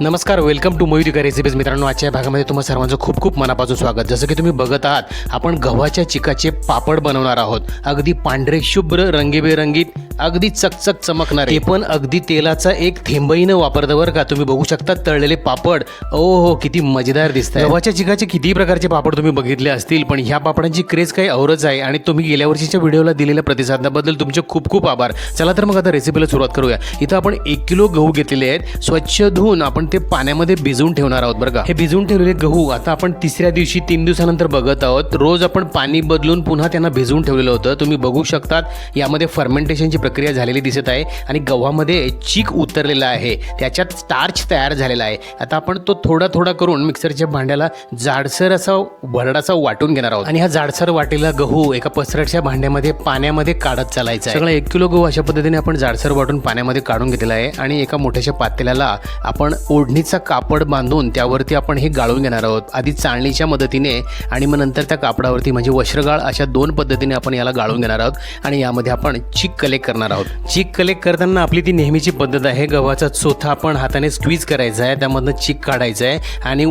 नमस्कार welcome to Mayurika recipes मित्रांनो आजच्या भागामध्ये तुम्हा सर्वांचं खूप खूप मनापासून स्वागत. जसं की तुम्ही बघत आहात आपण गव्हाच्या चिकाचे पापड बनवणार आहोत. अगदी पांढरे शुभ्र रंगीबेरंगीत अगदी चकचक चमकणार. ते पण अगदी तेलाचा एक थेंबही न वापरता बरं का. तुम्ही बघू शकता तळलेले पापड. ओ हो किती मजेदार दिसत गव्हाच्या चिकाचे कितीही प्रकारचे पापड तुम्ही बघितले असतील पण ह्या पापडांची क्रेज काही औरच आहे. आणि तुम्ही गेल्या वर्षीच्या व्हिडिओला दिलेल्या प्रतिसादाबद्दल तुमचे खूप खूप आभार. चला तर मग आता रेसिपीला सुरुवात करूया. इथं आपण एक किलो गहू घेतलेले आहेत. स्वच्छ धुवून आपण ते पाण्यामध्ये भिजवून ठेवणार आहोत बरं का. हे भिजवून ठेवलेले गहू आता आपण तिसऱ्या दिवशी तीन दिवसानंतर बघत आहोत. रोज आपण पाणी बदलून पुन्हा त्यांना भिजवून ठेवलेलं होतं. तुम्ही बघू शकतात यामध्ये फर्मेंटेशनची प्रक्रिया झालेली दिसत आहे आणि गव्हामध्ये चीक उतरलेला आहे. त्याच्यात स्टार्च तयार झालेला आहे. आता आपण तो थोडा थोडा करून मिक्सरच्या भांड्याला जाडसर असा भरडाचा वाटून घेणार आहोत. आणि हा जाडसर वाटेला गहू एका पसरटच्या भांड्यामध्ये पाण्यामध्ये काढत चालायचा सगळा सगळं एक किलो गहू अशा पद्धतीने आपण जाडसर वाटून पाण्यामध्ये काढून घेतलेला आहे. आणि एका मोठ्याशा पातेल्याला आपण ओढणीचा कापड बांधून त्यावरती आपण हे गाळून घेणार आहोत. आधी चाळणीच्या मदतीने आणि मग नंतर त्या कापडावरती म्हणजे वस्त्रगाळ अशा दोन पद्धतीने आपण याला गाळून घेणार आहोत. आणि यामध्ये आपण चीक कलेक्ट करणार आहोत. चीक कलेक्ट करताना आपली ती नेहमीची पद्धत आहे. गव्हाचा चोथा आपण हाताने स्क्वीज करायचा आहे. त्यामधनं चीक काढायचं आहे. आणि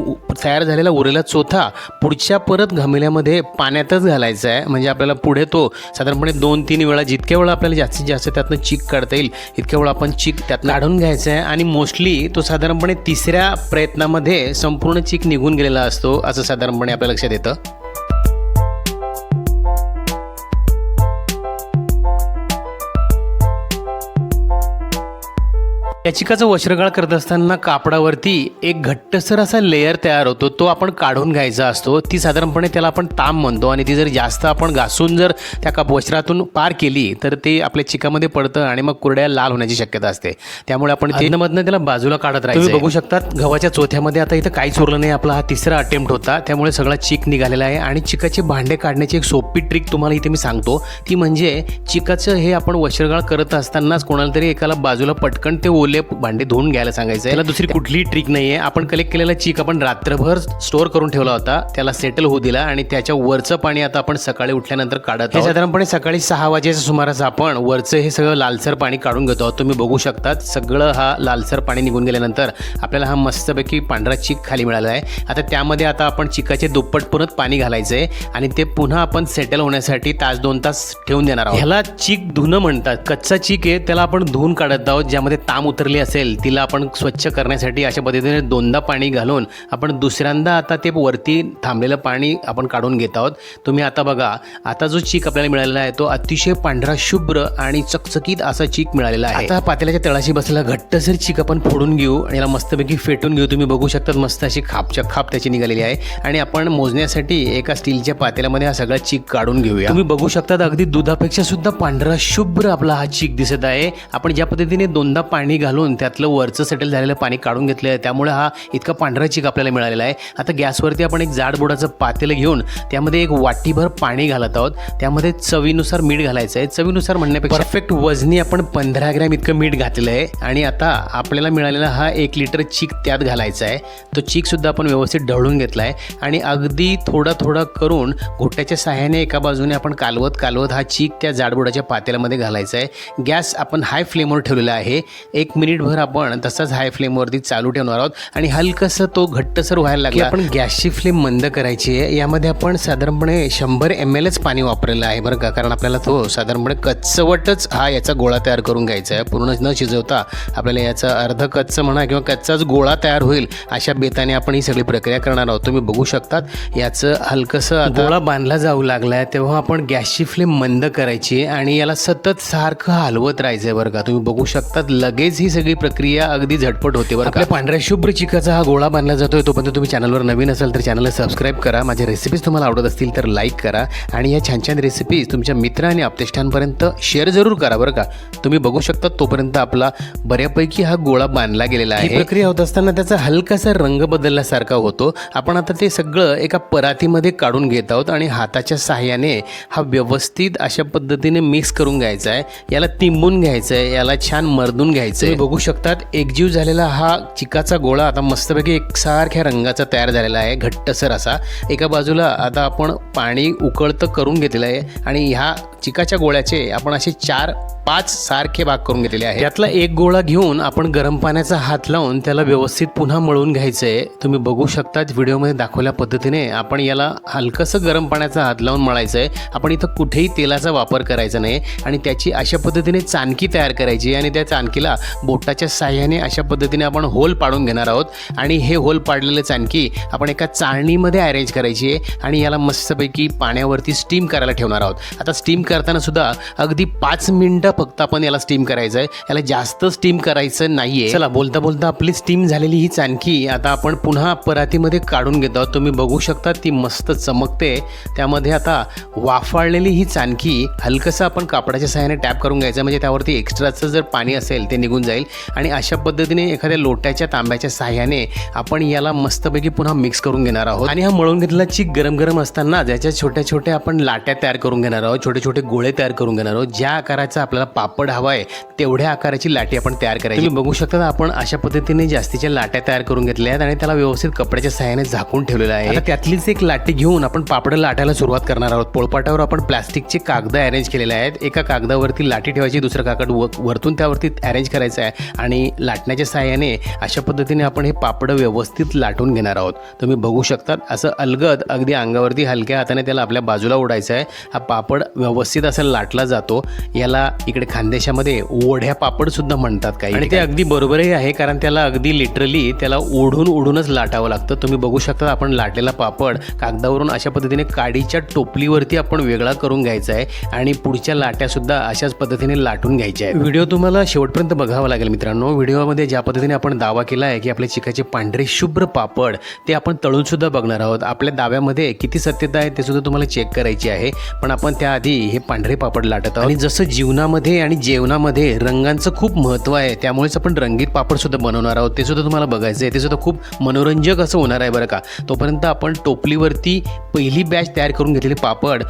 तयार झालेला उरलेला चोथा पुढच्या परत घमिल्यामध्ये पाण्यातच घालायचा आहे. म्हणजे आपल्याला पुढे तो साधारणपणे दोन तीन वेळा जितक्या वेळा आपल्याला जास्तीत जास्त त्यातनं चीक काढता येईल इतक्या वेळा आपण चीक त्यात काढून घ्यायचा आहे. आणि मोस्टली तो साधारणपणे तिसऱ्या प्रयत्नामध्ये संपूर्ण चीक निघून गेलेला असतो असं साधारणपणे आपल्या लक्षात येतं. या चिकाचं वस्त्रगाळ करत असताना कापडावरती एक घट्टसर असा लेअर तयार होतो तो आपण काढून घ्यायचा असतो. ती साधारणपणे त्याला आपण ताम म्हणतो आणि ती जर जास्त आपण घासून जर त्या काप वस्त्रातून पार केली तर ते आपल्या चिकामध्ये पडतं आणि मग कुरड्या लाल होण्याची शक्यता असते. त्यामुळे आपण ते मधनं त्याला बाजूला काढत राहायचं. तुम्ही बघू शकतात गव्हाच्या चोथ्यामध्ये आता इथं काहीच उरलं नाही आपला हा तिसरा अटेम्प्ट होता. त्यामुळे सगळा चिक निघालेला आहे आणि चिकाचे भांडे काढण्याची एक सोपी ट्रिक तुम्हाला इथे मी सांगतो. ती म्हणजे चिकाचं हे आपण वस्त्रगाळ करत असतानाच कोणाला तरी एकाला बाजूला पटकन ते ओले भांडे धुवून घ्यायला सांगायचं त्याला दुसरी कुठलीही ट्रिक नाहीये. आपण कलेक्ट केलेला चीक आपण रात्रभर स्टोअर करून ठेवला होता. त्याला सेटल होऊ दिला आणि त्याच्या वरचं पाणी आता आपण सकाळी उठल्यानंतर काढत. हे साधारणपणे सकाळी सहा वाजेच्या सुमारास आपण वरचं हे सगळं लालसर पाणी काढून घेतो आहोत. तुम्ही बघू शकतात सगळं हा लालसर पाणी निघून गेल्यानंतर आपल्याला हा मस्तपैकी पांढरा चीक खाली मिळाला आहे. आता त्यामध्ये आता आपण चिकाचे दुप्पट परत पाणी घालायचं आहे आणि ते पुन्हा आपण सेटल होण्यासाठी तास दोन तास ठेवून देणार आहोत. ह्याला चीक धुणं म्हणतात. कच्चा चीक आहे त्याला आपण धुवून काढत आहोत ज्यामध्ये ताम उतरली असेल तिला आपण स्वच्छ करण्यासाठी अशा पद्धतीने दोनदा पाणी घालून आपण दुसऱ्यांदा आता ते वरती थांबलेलं पाणी आपण काढून घेत आहोत. तुम्ही आता बघा आता जो चीक आपल्याला मिळालेला आहे तो अतिशय पांढरा शुभ्र आणि चकचकीत असा चीक मिळालेला आहे. आता पातेल्याच्या तळाशी बसलेला घट्टसर चीक आपण फोडून घेऊ आणि याला मस्तपैकी फेटून घेऊ. तुम्ही बघू शकतात मस्त अशी खापच्या खाप त्याची निघालेली आहे. आणि आपण मोजण्यासाठी एका स्टीलच्या पातेल्यामध्ये हा सगळा चीक काढून घेऊया. तुम्ही बघू शकतात अगदी दुधापेक्षा सुद्धा पांढरा शुभ्र आपला हा चीक दिसत आहे. आपण ज्या पद्धतीने दोनदा पाणी घालून त्यातलं वरचं सेटल झालेलं पाणी काढून घेतलं आहे त्यामुळे हा इतका पांढरा चीक आपल्याला मिळालेला आहे. आता गॅसवरती आपण एक जाड बुडाचं पातेलं घेऊन त्यामध्ये एक वाटीभर पाणी घालत आहोत. त्यामध्ये चवीनुसार मीठ घालायचं आहे. चवीनुसार म्हणण्यापेक्षा परफेक्ट वजनी आपण पंधरा ग्रॅम इतकं मीठ घातलेलं आहे. आणि आता आपल्याला मिळालेला हा एक लिटर चीक त्यात घालायचा आहे. तो चीकसुद्धा आपण व्यवस्थित ढवळून घेतला आहे. आणि अगदी थोडा थोडा करून घोट्याच्या सहाय्याने एका बाजूने आपण कालवत कालवत हा चीक त्या जाडबुडाच्या पातेल्यामध्ये घालायचा आहे. गॅस आपण हाय फ्लेमवर ठेवलेला आहे. एक मिनिटभर आपण तसाच हाय फ्लेमवरती चालू ठेवणार आहोत. आणि हलकसं तो घट्टसर व्हायला लागला. आपण गॅसची फ्लेम मंद करायची आहे. यामध्ये आपण साधारणपणे शंभर एम एलच पाणी वापरलेलं आहे बरं का. कारण आपल्याला तो साधारणपणे कच्चवटच हा याचा गोळा तयार करून घ्यायचा आहे. पूर्ण न शिजवता आपल्याला याचा अर्ध कच्चं म्हणा किंवा कच्चाच गोळा तयार होईल अशा बेताने आपण ही सगळी प्रक्रिया करणार आहोत. तुम्ही बघू शकतात याचं हलकंसं गोळा बांधला जाऊ लागलाय. तेव्हा आपण गॅसची फ्लेम मंद करायची आणि याला सतत सारखं हलवत राहायचंय बरं का. तुम्ही बघू शकतात लगेच ही सगळी प्रक्रिया अगदी झटपट होते बरं आपल्या पांढऱ्या शुभ्र चिकाचा हा गोळा बांधला जातोय तोपर्यंत तुम्ही चॅनलवर नवीन असाल तर चॅनलला सबस्क्राईब करा. माझ्या रेसिपीज तुम्हाला आवडत असतील तर लाईक करा. आणि या छान छान रेसिपीज तुमच्या मित्र आणि आपतेष्टांपर्यंत शेअर जरूर करा बरं का? तुम्ही बघू शकता तोपर्यंत आपला बऱ्यापैकी हा गोळा बांधला गेलेला आहे. प्रक्रिया होत असताना त्याचा हलकासा रंग बदलल्यासारखा होतो. आपण आता ते सगळं एका परातीमध्ये काढून घेत आहोत आणि हाताच्या सहाय्याने हा व्यवस्थित अशा पद्धतीने मिक्स करून घ्यायचा आहे. याला तिंबून घ्यायचं आहे याला छान मर्दून घ्यायचं आहे. बघू शकतात. एकजीव झालेला हा चिकाचा गोळा आता मस्तपैकी एकसारख्या रंगाचा तयार झालेला आहे. घट्टसर असा. एका बाजूला आता आपण पाणी उकळतं करून घेतलेलं आहे. आणि ह्या चिकाच्या गोळ्याचे आपण असे चार पाच सारखे भाग करून घेतलेले आहे त्यातला एक गोळा घेऊन आपण गरम पाण्याचा हात लावून त्याला व्यवस्थित पुन्हा मळून घ्यायचं आहे तुम्ही बघू शकता व्हिडिओमध्ये दाखवल्या पद्धतीने आपण याला हलकंसं गरम पाण्याचा हात लावून मळायचं आहे आपण इथं कुठेही तेलाचा वापर करायचा नाही आणि त्याची अशा पद्धतीने चाणकी तयार करायची आणि त्या चाणकीला बोटाच्या साह्याने अशा पद्धतीने आपण होल पाडून घेणार आहोत. आणि हे होल पाडलेलं चाणकी आपण एका चाळणीमध्ये अरेंज करायची आहे आणि याला मस्तपैकी पाण्यावरती स्टीम करायला ठेवणार आहोत. आता स्टीम करताना सुद्धा अगदी पाच मिनटं फक्त आपण याला स्टीम करायचं आहे याला जास्त स्टीम करायचं नाही आहे चला बोलता बोलता आपली स्टीम झालेली ही चाणकी आता आपण पुन्हा परातीमध्ये काढून घेत. आहोत तुम्ही बघू शकता ती मस्त चमकते. त्यामध्ये आता वाफाळलेली ही चाणकी हलकंसं आपण कापडाच्या सहाय्याने टॅप करून घ्यायचं. म्हणजे त्यावरती एक्स्ट्राचं जर पाणी असेल ते निघून जाईल. आणि अशा पद्धतीने एखाद्या लोट्याच्या तांब्याच्या साह्याने आपण याला मस्तपैकी पुन्हा मिक्स करून घेणार आहोत. आणि हा मळून घेतलेला चीक गरम गरम असताना ज्याच्या छोट्या छोट्या आपण लाट्या तयार करून घेणार आहोत छोटे छोटे गोळे तयार करून घेणार आहोत ज्या आकाराचा आपल्याला पापड हवा आहे तेवढ्या आकाराची लाटी आपण तयार करायची. तुम्ही बघू शकता आपण अशा पद्धतीने जास्तीच्या लाट्या तयार करून घेतल्या आहेत आणि त्याला व्यवस्थित कपड्याच्या सहाय्याने झाकून ठेवलेलं आहे. त्यातलीच एक लाटी घेऊन आपण पापड लाटायला सुरुवात करणार आहोत. पोळपाटावर आपण प्लास्टिकचे कागद अरेंज केलेले आहेत. एका कागदावरती लाटी ठेवायची दुसरं कागद व वरतून त्यावरती अरेंज करायचं आहे आणि लाटण्याच्या सहाय्याने अशा पद्धतीने आपण हे पापड व्यवस्थित लाटून घेणार आहोत. तुम्ही बघू शकतात असं अलगद अगदी अंगावरती हलक्या हाताने त्याला आपल्या बाजूला ओढायचं आहे. हा पापड व्यवस्थित असं लाटला जातो. याला इकडे खानदेशामध्ये ओढ्या पापड सुद्धा म्हणतात काही आणि ते अगदी बरोबरही आहे कारण त्याला अगदी लिटरली त्याला ओढून ओढूनच लाटावं लागतं. तुम्ही बघू शकता आपण लाटलेला पापड कागदावरून अशा पद्धतीने काडीच्या टोपलीवरती आपण वेगळा करून घ्यायचा आहे आणि पुढच्या लाट्या सुद्धा अशाच पद्धतीने लाटून घ्यायच्या आहेत. व्हिडिओ तुम्हाला शेवटपर्यंत बघावा लागेल मित्रांनो. व्हिडिओमध्ये ज्या पद्धतीने आपण दावा केला आहे की आपल्या चिकाचे पांढरे शुभ्र पापड ते आपण तळून सुद्धा बघणार आहोत. आपल्या दाव्यामध्ये किती सत्यता आहे ते सुद्धा तुम्हाला चेक करायची आहे. पण आपण त्याआधी हे पांढरे पापड लाटत आहोत. आणि जसं जीवनामध्ये आणि जेवणामध्ये रंगांचं खूप महत्त्व आहे. त्यामुळेच आपण रंगीत पापड सुद्धा बनवणार आहोत. ते सुद्धा तुम्हाला बघायचं आहे ते सुद्धा खूप मनोरंजक असं होणार आहे बरं का. तोपर्यंत आपण टोपलीवरती पहिली बॅच तयार करून घेतलेली पापड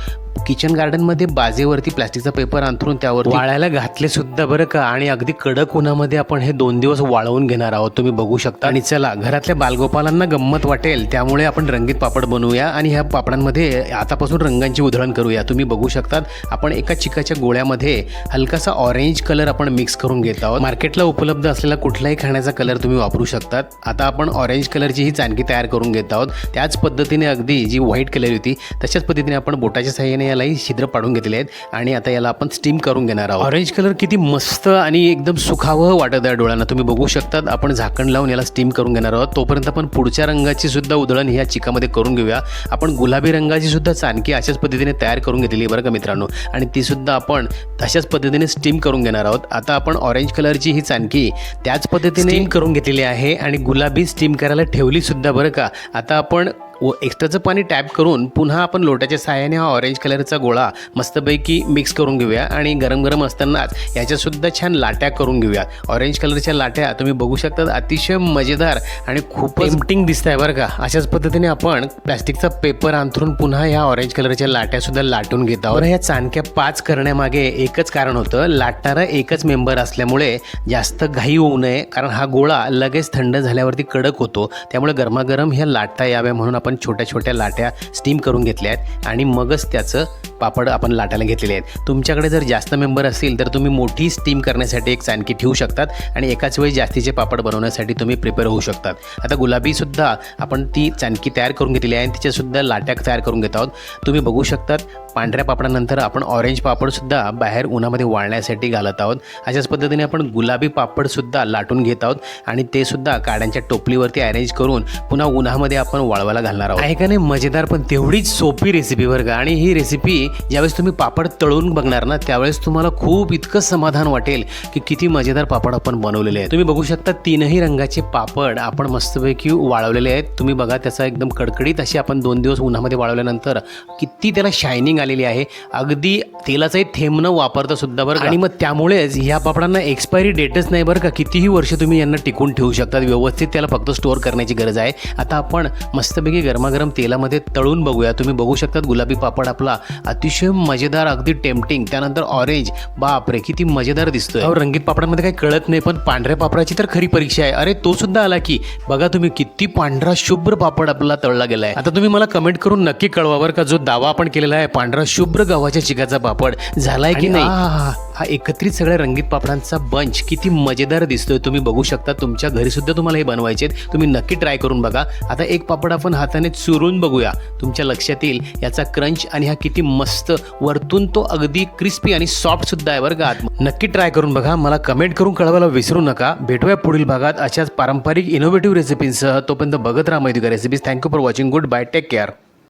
किचन गार्डनमध्ये बाजेवरती प्लास्टिकचा पेपर अंथरून त्यावर वाळायला घातले सुद्धा बरं का. आणि अगदी कडक उन्हामध्ये आपण हे दोन दिवस वाळवून घेणार आहोत. तुम्ही बघू शकता. आणि चला घरातल्या बालगोपालांना गंमत वाटेल. त्यामुळे आपण रंगीत पापड बनवूया आणि ह्या पापडांमध्ये आतापासून रंगांची उधळण करूया. तुम्ही बघू शकतात आपण एका चिकाच्या गोळ्यामध्ये हलकासा ऑरेंज कलर आपण मिक्स करून घेत आहोत. मार्केटला उपलब्ध असलेला कुठलाही खाण्याचा कलर तुम्ही वापरू शकतात. आता आपण ऑरेंज कलरची ही चाणकी तयार करून घेत आहोत. त्याच पद्धतीने अगदी जी व्हाईट कलर होती तशाच पद्धतीने आपण बोटाच्या साह्याने यालाही छिद्र पाडून घेतलेले आहेत आणि आता याला आपण स्टीम करून घेणार आहोत. ऑरेंज कलर किती मस्त आणि एकदम सुखावं वाटत आहे डोळ्यांना. तुम्ही बघू शकतात आपण झाकण लावून याला स्टीम करून घेणार आहोत. तोपर्यंत आपण पुढच्या रंगाची सुद्धा उधळण ह्या चिकामध्ये करून घेऊया. आपण गुलाबी रंगाची सुद्धा चाणकी अशाच पद्धतीने तयार करून घेतलेली आहे बरं का मित्रांनो. आणि ती सुद्धा आपण तशाच पद्धतीने स्टीम करून घेणार आहोत. आता आपण ऑरेंज कलरची ही चाणकी त्याच पद्धतीने स्टीम करून घेतलेली आहे आणि गुलाबी स्टीम करायला ठेवली सुद्धा बरं का. आता आपण व एक्स्ट्राचं पाणी टॅप करून पुन्हा आपण लोट्याच्या साह्याने हा ऑरेंज कलरचा गोळा मस्तपैकी मिक्स करून घेऊया आणि गरम गरम असतानाच याच्यासुद्धा छान लाट्या करून घेऊया. ऑरेंज कलरच्या लाट्या तुम्ही बघू शकता अतिशय मजेदार आणि खूप टेम्पटिंग दिसत आहे बरं का. अशाच पद्धतीने आपण प्लॅस्टिकचा पेपर अंथरून पुन्हा ह्या ऑरेंज कलरच्या लाट्यासुद्धा लाटून घेत आहोत. ह्या चाणक्या पाच करण्यामागे एकच कारण होतं लाटणारा एकच मेंबर असल्यामुळे जास्त घाई होऊ नये कारण हा गोळा लगेच थंड झाल्यावरती कडक होतो. त्यामुळे गरमागरम ह्या लाटता याव्या म्हणून आपण छोट्या छोट्या लाट्या स्टीम करून घेतल्या आहेत आणि मगच त्याचं पापड आपण लाटायला घेतलेले आहेत. तुमच्याकडे जर जास्त मेंबर असतील तर तुम्ही मोठी स्टीम करण्यासाठी एक चाणकी ठेवू शकतात आणि एकाच वेळी जास्तीचे पापड बनवण्यासाठी तुम्ही प्रिपेअर होऊ शकतात. आता गुलाबीसुद्धा आपण ती चाणकी तयार करून घेतलेली आहे आणि तिच्यासुद्धा लाट्या तयार करून घेत आहोत. तुम्ही बघू शकतात पांढऱ्या पापडानंतर आपण ऑरेंज पापडसुद्धा बाहेर उन्हामध्ये वाळण्यासाठी घालत आहोत. अशाच पद्धतीने आपण गुलाबी पापडसुद्धा लाटून घेत आहोत आणि ते सुद्धा काड्यांच्या टोपलीवरती अरेंज करून पुन्हा उन्हामध्ये आपण वाळवायला घालणार आहोत. ऐकाने का नाही मजेदार पण तेवढीच सोपी रेसिपी बरं का? आणि ही रेसिपी ज्यावेळेस तुम्ही पापड तळून बघणार ना त्यावेळेस तुम्हाला खूप इतकं समाधान वाटेल की किती मजेदार पापड आपण बनवलेले आहेत. तुम्ही बघू शकता तीनही रंगाचे पापड आपण मस्तपैकी वाळवलेले आहेत. तुम्ही बघा त्याचा एकदम कडकडीत अशी आपण दोन दिवस उन्हामध्ये वाळवल्यानंतर किती त्याला शायनिंग आलेली आहे. अगदी तेलाचाही थेंब न वापरता सुद्धा बरं आणि मग त्यामुळेच ह्या पापडांना एक्सपायरी डेटच नाही बरं का. कितीही वर्ष तुम्ही यांना टिकून ठेवू शकतात. व्यवस्थित त्याला फक्त स्टोअर करण्याची गरज आहे. आता आपण मस्तपैकी गरमागरम तेलामध्ये तळून बघूया. तुम्ही बघू शकतात गुलाबी पापड आपला अतिशय मजेदार अगदी टेम्पटिंग. त्यानंतर ऑरेंज बापरे किती मजेदार दिसतोय. रंगीत पापडांमध्ये काही कळत नाही पण पांढऱ्या पापडाची तर खरी परीक्षा आहे. अरे तो सुद्धा आला की. बघा तुम्ही किती पांढरा शुभ्र पापड आपला तळला गेलाय. आता तुम्ही मला कमेंट करून नक्की कळवा बरं का जो दावा आपण केलेला आहे पांढरा शुभ्र गव्हाच्या चिकाचा पापड. झालाय की नाही? आहा, हा एकत्रित सगळ्या रंगीत पापडांचा बंच किती मजेदार दिसतोय. तुम्ही बघू शकता तुमच्या घरी सुद्धा तुम्हाला हे बनवायचे आहेत. तुम्ही नक्की ट्राय करून बघा. आता एक पापड आपण हाताने चुरून बघूया. तुमच्या लक्षात येईल याचा क्रंच आणि हा किती मस्त वरतून तो अगदी क्रिस्पी आणि सॉफ्ट सुद्धा आहे बरं का नक्की ट्राय करून बघा. मला कमेंट करून कळवायला विसरू नका. भेटूया पुढील भागात अशाच पारंपरिक इनोव्हेटिव्ह रेसिपींसह तोपर्यंत बघत राहा माहिती recipes thank you for watching goodbye take care